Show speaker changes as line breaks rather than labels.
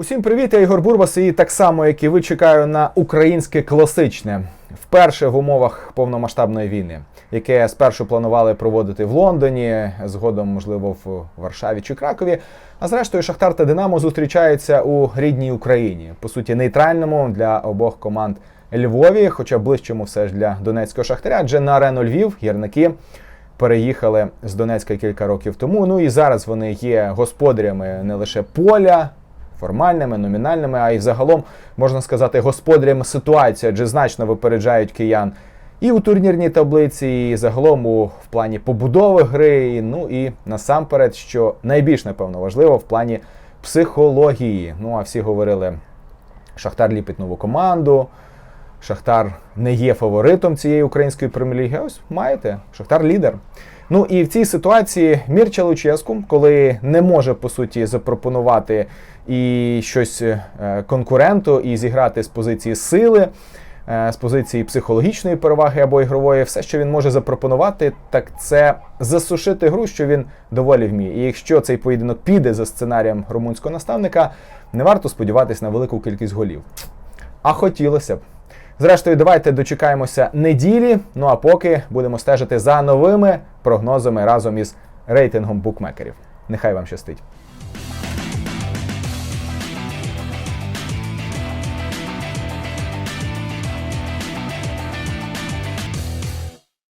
Усім привіт, я Ігор Бурбас, і так само, як і ви, чекаю на українське класичне вперше в умовах повномасштабної війни, яке спершу планували проводити в Лондоні, згодом, можливо, в Варшаві чи Кракові. А зрештою, Шахтар та Динамо зустрічаються у рідній Україні, по суті, нейтральному для обох команд Львові, хоча ближчому все ж для донецького шахтаря, адже на арену Львів гірники переїхали з Донецька кілька років тому. Ну і зараз вони є господарями не лише поля, формальними, номінальними, а й загалом можна сказати господарями ситуації, адже значно випереджають киян і у турнірній таблиці, і загалом у в плані побудови гри. Ну і насамперед, що найбільш напевно важливо, в плані психології. Ну а всі говорили, Шахтар ліпить нову команду. Шахтар не є фаворитом цієї української прем'єр-ліги. Ось маєте, Шахтар лідер. Ну і в цій ситуації Мірча Луческу, коли не може по суті запропонувати і щось е, конкуренту, і зіграти з позиції сили, е, з позиції психологічної переваги або ігрової, все, що він може запропонувати, так це засушити гру, що він доволі вміє. І якщо цей поєдинок піде за сценарієм румунського наставника, не варто сподіватися на велику кількість голів. А хотілося б. Зрештою, давайте дочекаємося неділі. Ну а поки будемо стежити за новими прогнозами разом із рейтингом букмекерів. Нехай вам щастить.